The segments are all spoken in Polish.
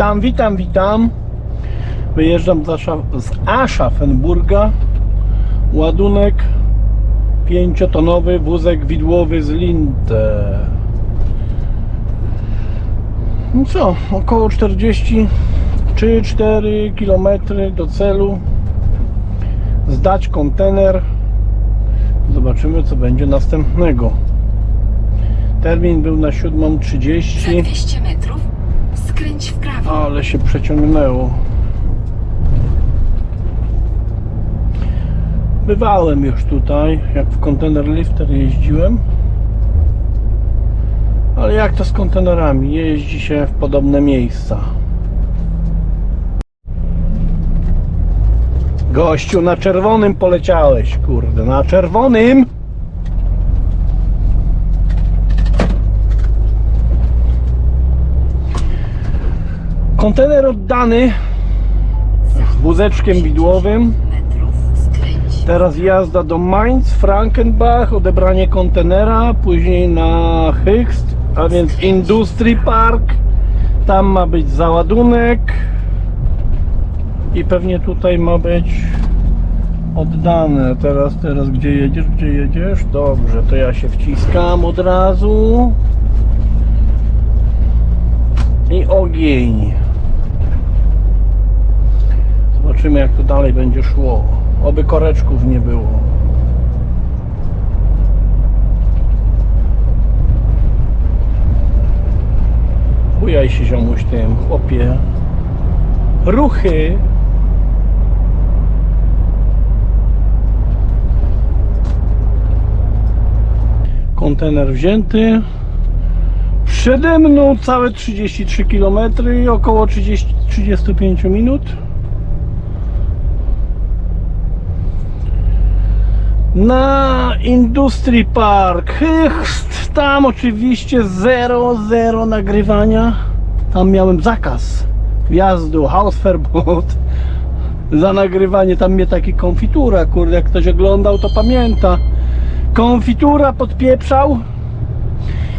Witam, witam, witam. Wyjeżdżam z, Ascha- z Aschaffenburga. Ładunek 5-tonowy wózek widłowy z Linde. No co, około 43-4 km do celu. Zdać kontener. Zobaczymy co będzie następnego. Termin był na 7.30. Za 200 metrów skręć w prawo. Ale się przeciągnęło. Bywałem już tutaj, jak w kontener lifter jeździłem. Ale jak to z kontenerami? Jeździ się w podobne miejsca. Gościu, na czerwonym poleciałeś, kurde, na czerwonym! Kontener oddany wózeczkiem widłowym. Teraz jazda do Mainz, Frankenbach, odebranie kontenera, później na Hyxt, a więc Industry Park. Tam ma być załadunek i pewnie tutaj ma być oddane. Teraz, teraz gdzie jedziesz, gdzie jedziesz? Dobrze, to ja się wciskam od razu. I ogień. Zobaczymy jak to dalej będzie szło. Oby koreczków nie było. Bujaj się ziomuś tym, chłopie. Ruchy. Kontener wzięty. Przede mną całe 33 km i około 30, 35 minut. Na Industry Park Hycht, tam oczywiście 0, nagrywania. Tam miałem zakaz wjazdu, Hausverbot za nagrywanie. Tam mnie taki konfitura, kurde, jak ktoś oglądał to pamięta. Konfitura podpieprzał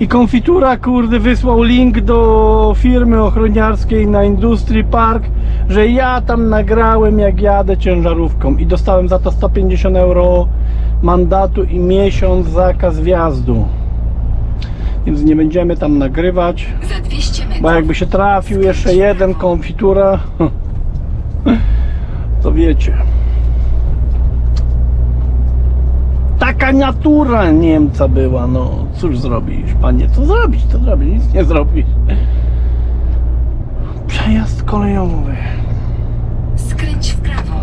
i konfitura, kurde, wysłał link do firmy ochroniarskiej na Industry Park, że ja tam nagrałem jak jadę ciężarówką i dostałem za to 150 euro mandatu i miesiąc zakaz wjazdu. Więc nie będziemy tam nagrywać, Za 200 metrów. bo jakby się trafił jeszcze jeden konfitura, to wiecie. Taka natura Niemca była, no cóż zrobisz, panie, co zrobić, to zrobić, nic nie zrobisz. Przejazd kolejowy. Skręć w prawo.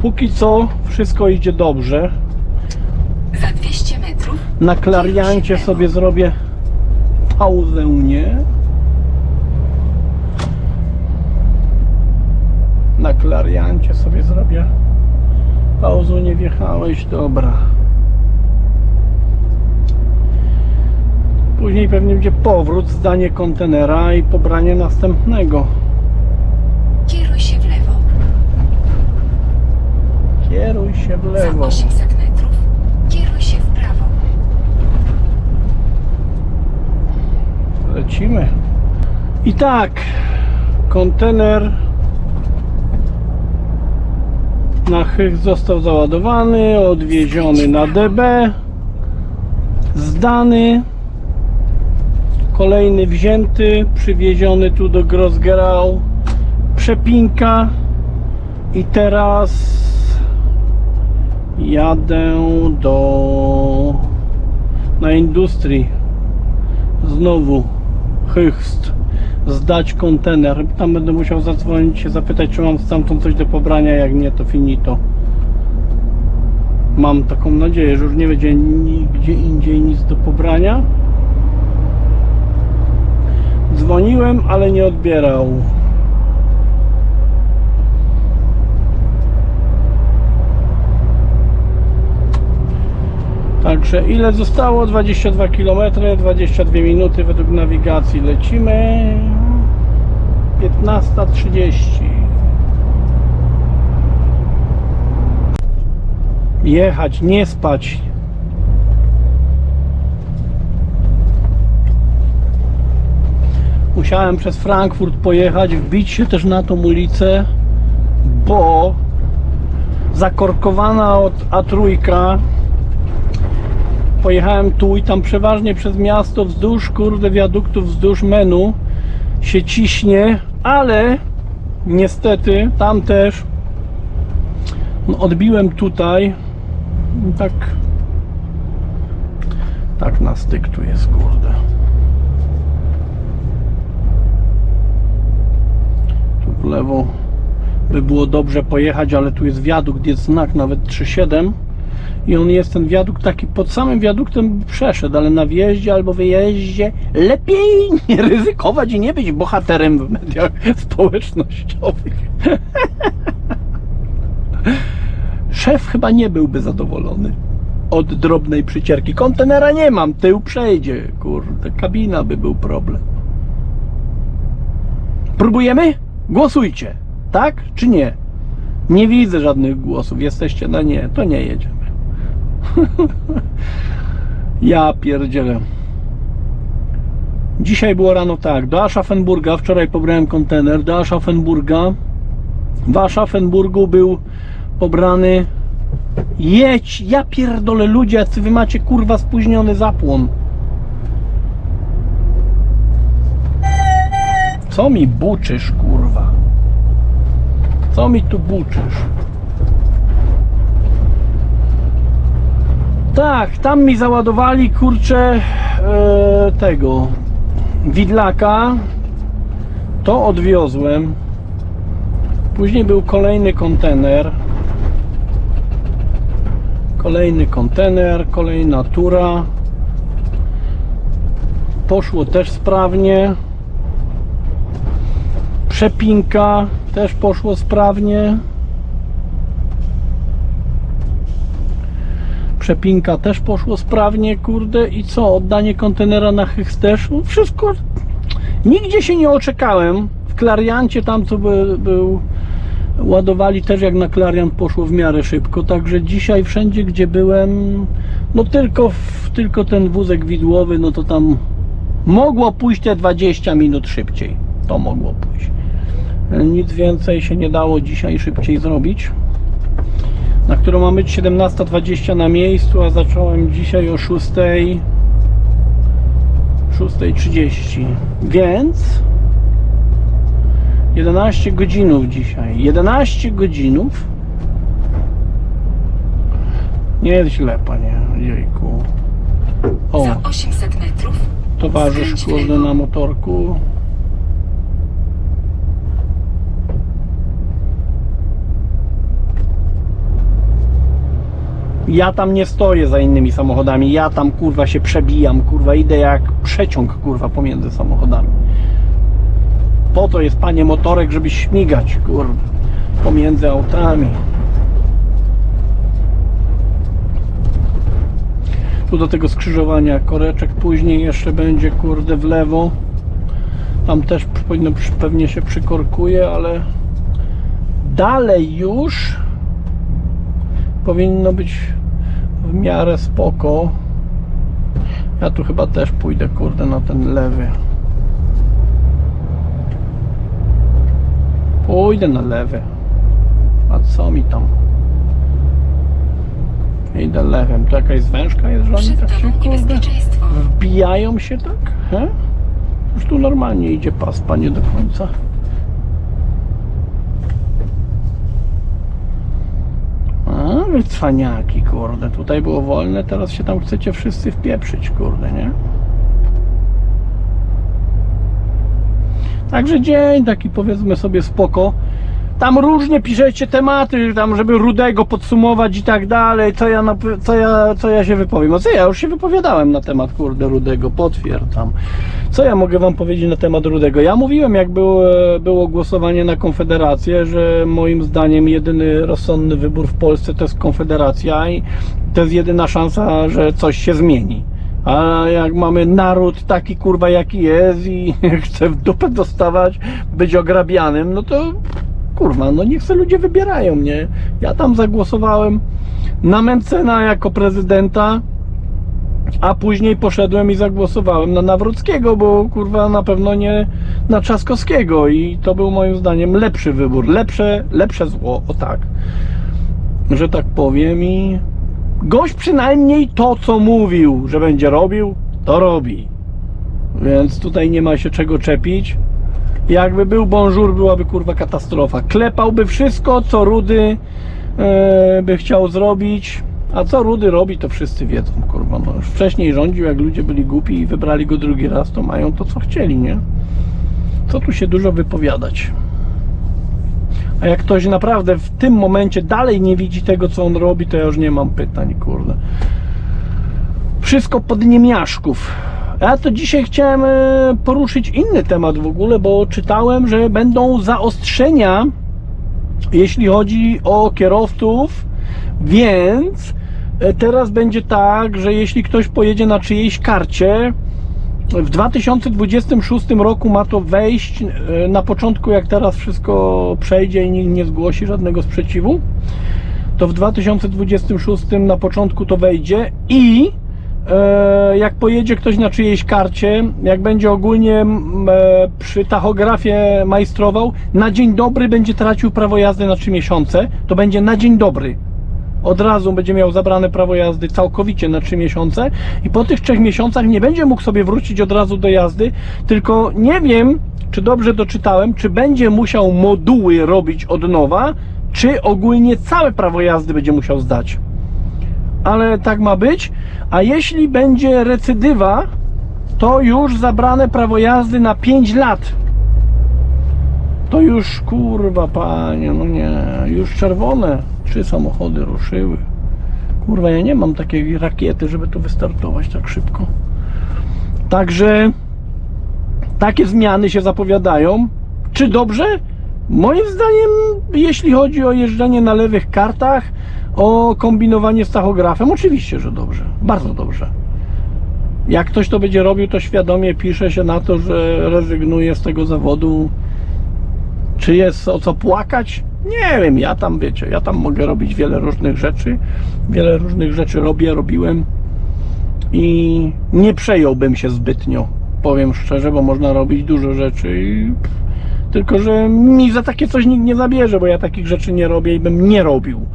Póki co wszystko idzie dobrze. Za 200 metrów Na klariancie sobie zrobię pauzę, nie? Na klariancie sobie zrobię pauzę, nie wjechałeś, dobra. Później pewnie będzie powrót, zdanie kontenera i pobranie następnego. kieruj się w lewo. Kieruj się w Za lewo. 800 metrów kieruj się w prawo. Lecimy. I tak, kontener na Hych został załadowany, odwieziony na DB, zdany, kolejny wzięty, przywieziony tu do Grossgerau, przepinka i teraz jadę do na Industrii znowu Hychst zdać kontener. Tam będę musiał zadzwonić się zapytać, czy mam stamtąd coś do pobrania. Jak nie, to finito. Mam taką nadzieję, że już nie będzie nigdzie indziej nic do pobrania. Dzwoniłem, ale nie odbierał. Także ile zostało? 22 km, 22 minuty według nawigacji. Lecimy 15.30. Jechać, nie spać. Musiałem przez Frankfurt pojechać, wbić się też na tą ulicę, bo zakorkowana od A3 pojechałem tu i tam przeważnie przez miasto wzdłuż kurde wiaduktów, wzdłuż menu się ciśnie, ale niestety tam też no, odbiłem tutaj. Tak tak na styk tu jest kurde tu w lewo by było dobrze pojechać, ale tu jest wiadukt, jest znak nawet 3.7 i on jest ten wiadukt taki pod samym wiaduktem przeszedł, ale na wjeździe albo wyjeździe lepiej nie ryzykować i nie być bohaterem w mediach społecznościowych. Szef chyba nie byłby zadowolony od drobnej przycierki. Kontenera nie mam, tył przejdzie. Kurde, kabina by był problem. Próbujemy? Głosujcie. Tak czy nie? Nie widzę żadnych głosów. Jesteście na nie. To nie jedziemy. ja pierdzielę. Dzisiaj było rano tak. Do Aschaffenburga, wczoraj pobrałem kontener. Do Aschaffenburga. W Aschaffenburgu był pobrany Jedź, ja pierdolę ludzie, jacy wy macie kurwa spóźniony zapłon. Co mi buczysz, kurwa? Co mi tu buczysz? Tak, tam mi załadowali, kurczę, e, tego widlaka. To odwiozłem. Później był kolejny kontener. Kolejny kontener, kolejna tura. Poszło też sprawnie. Przepinka też poszło sprawnie. Przepinka też poszło sprawnie, kurde. I co? Oddanie kontenera na? No Wszystko. Nigdzie się nie oczekałem. W Klariancie tam, co by, był ładowali też jak na Klarian poszło w miarę szybko, także dzisiaj wszędzie gdzie byłem, no tylko, w, tylko ten wózek widłowy, no to tam mogło pójść te 20 minut szybciej, to mogło pójść. Nic więcej się nie dało dzisiaj szybciej zrobić. Na którą ma być 17.20 na miejscu, a zacząłem dzisiaj o 6. 6.30, więc 11 godzinów dzisiaj. 11 godzinów. Nie jest źle, panie. Jejku. O, Za 800 metrów towarzysz kurde na motorku. Ja tam nie stoję za innymi samochodami, ja tam kurwa się przebijam, kurwa idę jak przeciąg kurwa pomiędzy samochodami. Po to jest panie motorek, żeby śmigać kurwa pomiędzy autami. Tu do tego skrzyżowania koreczek później jeszcze będzie kurde w lewo. Tam też powinno pewnie się przykorkuje, ale dalej już powinno być w miarę spoko. Ja tu chyba też pójdę kurde na ten lewy. Pójdę na lewy. A co mi tam? Idę lewym. To jakaś zwężka jest, że oni tak się kurde wbijają się tak? He? Już tu normalnie idzie pas, panie do końca. A, wy cwaniaki, kurde. Tutaj było wolne, teraz się tam chcecie wszyscy wpieprzyć, kurde, nie? Także dzień taki powiedzmy sobie spoko. Tam różnie piszecie tematy, tam żeby Rudego podsumować i tak dalej, co ja, co ja, co ja się wypowiem. Co ja już się wypowiadałem na temat kurde Rudego, potwierdzam. Co ja mogę wam powiedzieć na temat Rudego? Ja mówiłem jak było, było głosowanie na Konfederację, że moim zdaniem jedyny rozsądny wybór w Polsce to jest Konfederacja i to jest jedyna szansa, że coś się zmieni. A jak mamy naród taki kurwa jaki jest i chce w dupę dostawać, być ograbianym, no to kurwa, no niech se ludzie wybierają, nie? Ja tam zagłosowałem na Mencena jako prezydenta. A później poszedłem i zagłosowałem na Nawrockiego, bo kurwa na pewno nie na Trzaskowskiego i to był moim zdaniem lepszy wybór, lepsze, lepsze zło, o tak, że tak powiem i gość przynajmniej to co mówił, że będzie robił, to robi. Więc tutaj nie ma się czego czepić. Jakby był bonjour, byłaby kurwa katastrofa. Klepałby wszystko, co Rudy e, by chciał zrobić. A co Rudy robi, to wszyscy wiedzą, kurwa. No, już wcześniej rządził, jak ludzie byli głupi i wybrali go drugi raz, to mają to, co chcieli, nie? Co tu się dużo wypowiadać? A jak ktoś naprawdę w tym momencie dalej nie widzi tego, co on robi, to ja już nie mam pytań, kurde. Wszystko pod niemiaszków. Ja to dzisiaj chciałem e, poruszyć inny temat w ogóle, bo czytałem, że będą zaostrzenia, jeśli chodzi o kierowców, więc e, teraz będzie tak, że jeśli ktoś pojedzie na czyjejś karcie, w 2026 roku ma to wejść e, na początku, jak teraz wszystko przejdzie i nikt nie zgłosi żadnego sprzeciwu, to w 2026 na początku to wejdzie i jak pojedzie ktoś na czyjejś karcie, jak będzie ogólnie e, przy tachografie majstrował, na dzień dobry będzie tracił prawo jazdy na 3 miesiące, to będzie na dzień dobry. Od razu będzie miał zabrane prawo jazdy całkowicie na 3 miesiące i po tych 3 miesiącach nie będzie mógł sobie wrócić od razu do jazdy, tylko nie wiem, czy dobrze doczytałem, czy będzie musiał moduły robić od nowa, czy ogólnie całe prawo jazdy będzie musiał zdać ale tak ma być. A jeśli będzie recydywa, to już zabrane prawo jazdy na 5 lat. To już kurwa panie, no nie, już czerwone. Trzy samochody ruszyły. Kurwa, ja nie mam takiej rakiety, żeby tu wystartować tak szybko. Także takie zmiany się zapowiadają. Czy dobrze? Moim zdaniem, jeśli chodzi o jeżdżenie na lewych kartach, o kombinowanie z tachografem, oczywiście, że dobrze. Bardzo dobrze. Jak ktoś to będzie robił, to świadomie pisze się na to, że rezygnuje z tego zawodu. Czy jest o co płakać? Nie wiem, ja tam wiecie, ja tam mogę robić wiele różnych rzeczy. Wiele różnych rzeczy robię, robiłem i nie przejąłbym się zbytnio. Powiem szczerze, bo można robić dużo rzeczy i tylko, że mi za takie coś nikt nie zabierze, bo ja takich rzeczy nie robię i bym nie robił.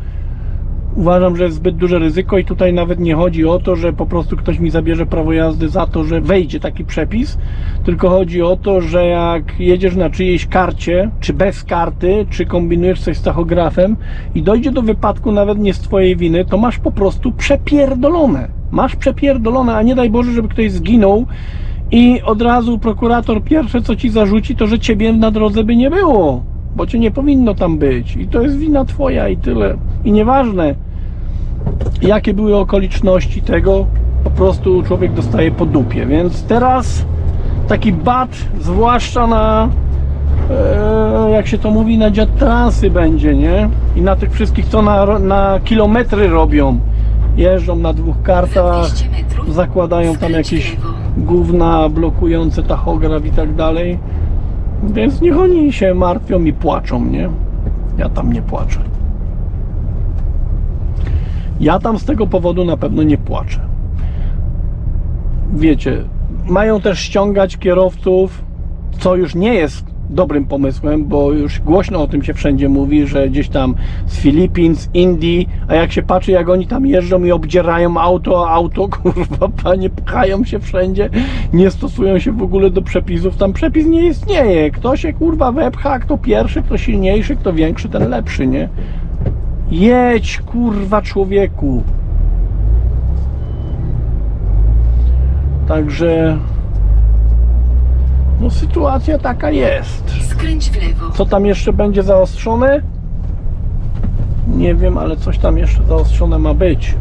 Uważam, że jest zbyt duże ryzyko i tutaj nawet nie chodzi o to, że po prostu ktoś mi zabierze prawo jazdy za to, że wejdzie taki przepis, tylko chodzi o to, że jak jedziesz na czyjejś karcie, czy bez karty, czy kombinujesz coś z tachografem i dojdzie do wypadku nawet nie z twojej winy, to masz po prostu przepierdolone. Masz przepierdolone, a nie daj Boże, żeby ktoś zginął i od razu prokurator pierwsze co ci zarzuci, to że ciebie na drodze by nie było, bo cię nie powinno tam być i to jest wina twoja i tyle. I nieważne jakie były okoliczności tego, po prostu człowiek dostaje po dupie. Więc teraz taki bat, zwłaszcza na e, jak się to mówi, na dziatransy będzie, nie? I na tych wszystkich, co na, na kilometry robią. Jeżdżą na dwóch kartach, 200 metrów zakładają tam jakieś gówna blokujące tachograf i tak dalej. Więc niech oni się martwią i płaczą, nie? Ja tam nie płaczę. Ja tam z tego powodu na pewno nie płaczę. Wiecie, mają też ściągać kierowców, co już nie jest dobrym pomysłem, bo już głośno o tym się wszędzie mówi, że gdzieś tam z Filipin, z Indii, a jak się patrzy, jak oni tam jeżdżą i obdzierają auto, a auto, kurwa, panie, pchają się wszędzie, nie stosują się w ogóle do przepisów, tam przepis nie istnieje. Kto się, kurwa, wepcha, kto pierwszy, kto silniejszy, kto większy, ten lepszy, nie? Jedź, kurwa, człowieku. Także no sytuacja taka jest. Skręć w lewo. Co tam jeszcze będzie zaostrzone? Nie wiem, ale coś tam jeszcze zaostrzone ma być.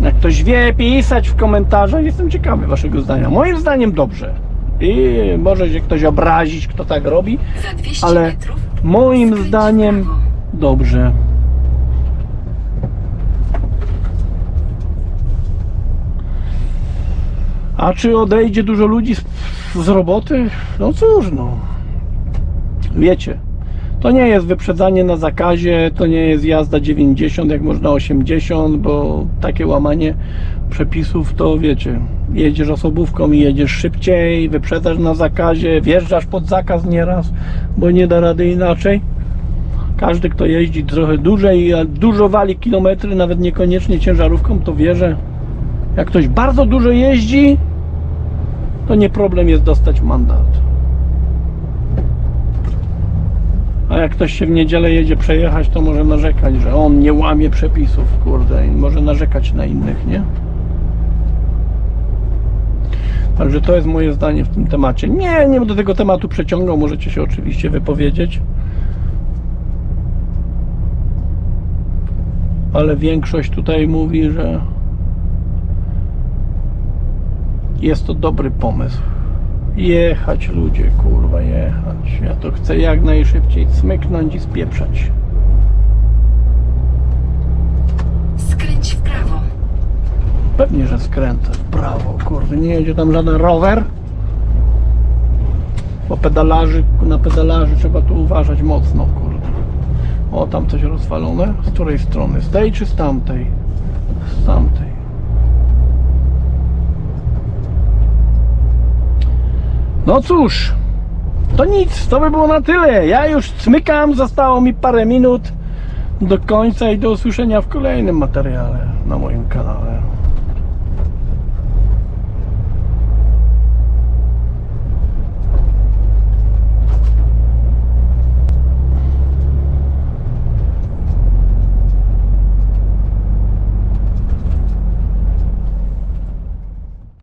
Jak ktoś wie, pisać w komentarzach. Jestem ciekawy waszego zdania. Moim zdaniem dobrze. I może się ktoś obrazić, kto tak robi. Za 200 Ale metrów moim skręć w zdaniem prawo. dobrze. A czy odejdzie dużo ludzi z, z roboty? No cóż, no. Wiecie, To nie jest wyprzedzanie na zakazie, to nie jest jazda 90 jak można 80, bo takie łamanie przepisów to wiecie, jedziesz osobówką i jedziesz szybciej, wyprzedzasz na zakazie, wjeżdżasz pod zakaz nieraz, bo nie da rady inaczej. Każdy, kto jeździ trochę dłużej, a dużo wali kilometry, nawet niekoniecznie ciężarówką, to wie, że jak ktoś bardzo dużo jeździ, to nie problem jest dostać mandat. A jak ktoś się w niedzielę jedzie przejechać, to może narzekać, że on nie łamie przepisów, kurde, i może narzekać na innych, nie? Także to jest moje zdanie w tym temacie. Nie, nie będę tego tematu przeciągał, możecie się oczywiście wypowiedzieć. Ale większość tutaj mówi, że jest to dobry pomysł. Jechać ludzie, kurwa, jechać. Ja to chcę jak najszybciej smyknąć i spieprzać. Skręć w prawo. Pewnie, że skręcę w prawo, kurde, nie jedzie tam żaden rower. Bo pedalarzy, na pedalarzy trzeba tu uważać mocno, kurde. O, tam coś rozwalone. Z której strony? Z tej czy z tamtej? Z tamtej. No cóż, to nic, to by było na tyle. Ja już smykam, zostało mi parę minut do końca i do usłyszenia w kolejnym materiale na moim kanale.